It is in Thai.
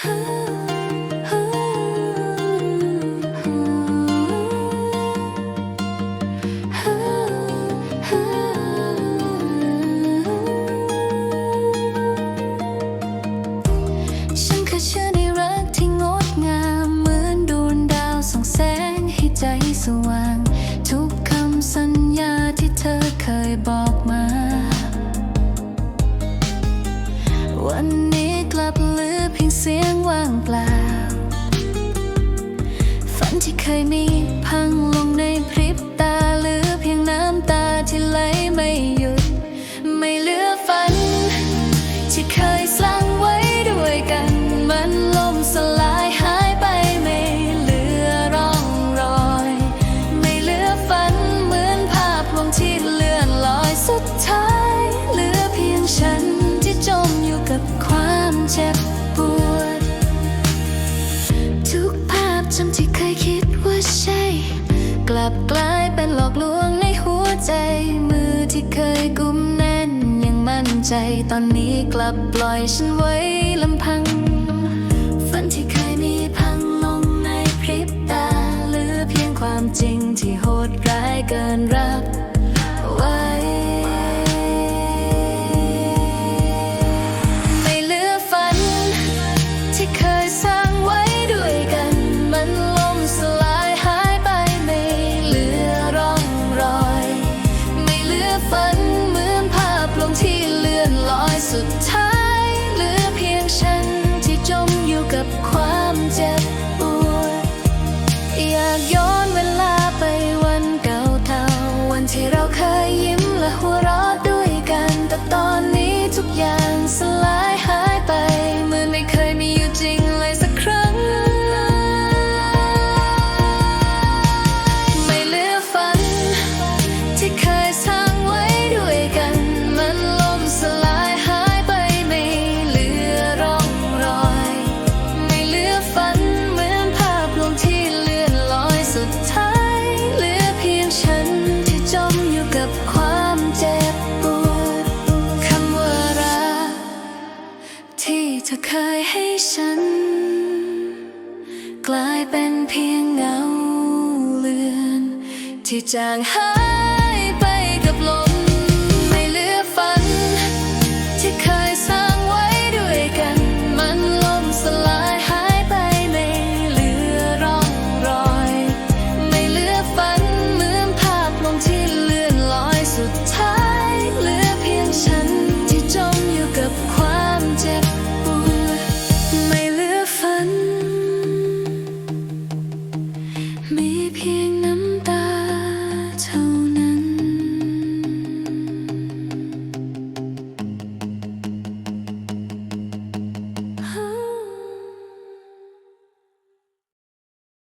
ฉันคืเชื่อในรักที่งดงามเหมือนดวงดาวส่องแสงให้ใจ เสียงว่างเปล่า ฝันที่เคยมี ช้ำที่เคยคิดว่าใช่ กลับกลายเป็นหลอกลวงในหัวใจ มือที่เคยกุมแน่นยังมั่นใจ ตอนนี้กลับปล่อยฉันไว้ลำพัง ฝันที่เคยมีพังลงในพริบตาหรือเพียงความจริงที่โหดร้ายเกินรับ สุดท้ายเหลือเพียงฉันที่จมอยู่กับความ เคยให้ฉัน กลายเป็นเพียงเงาเลือน ที่จางหาย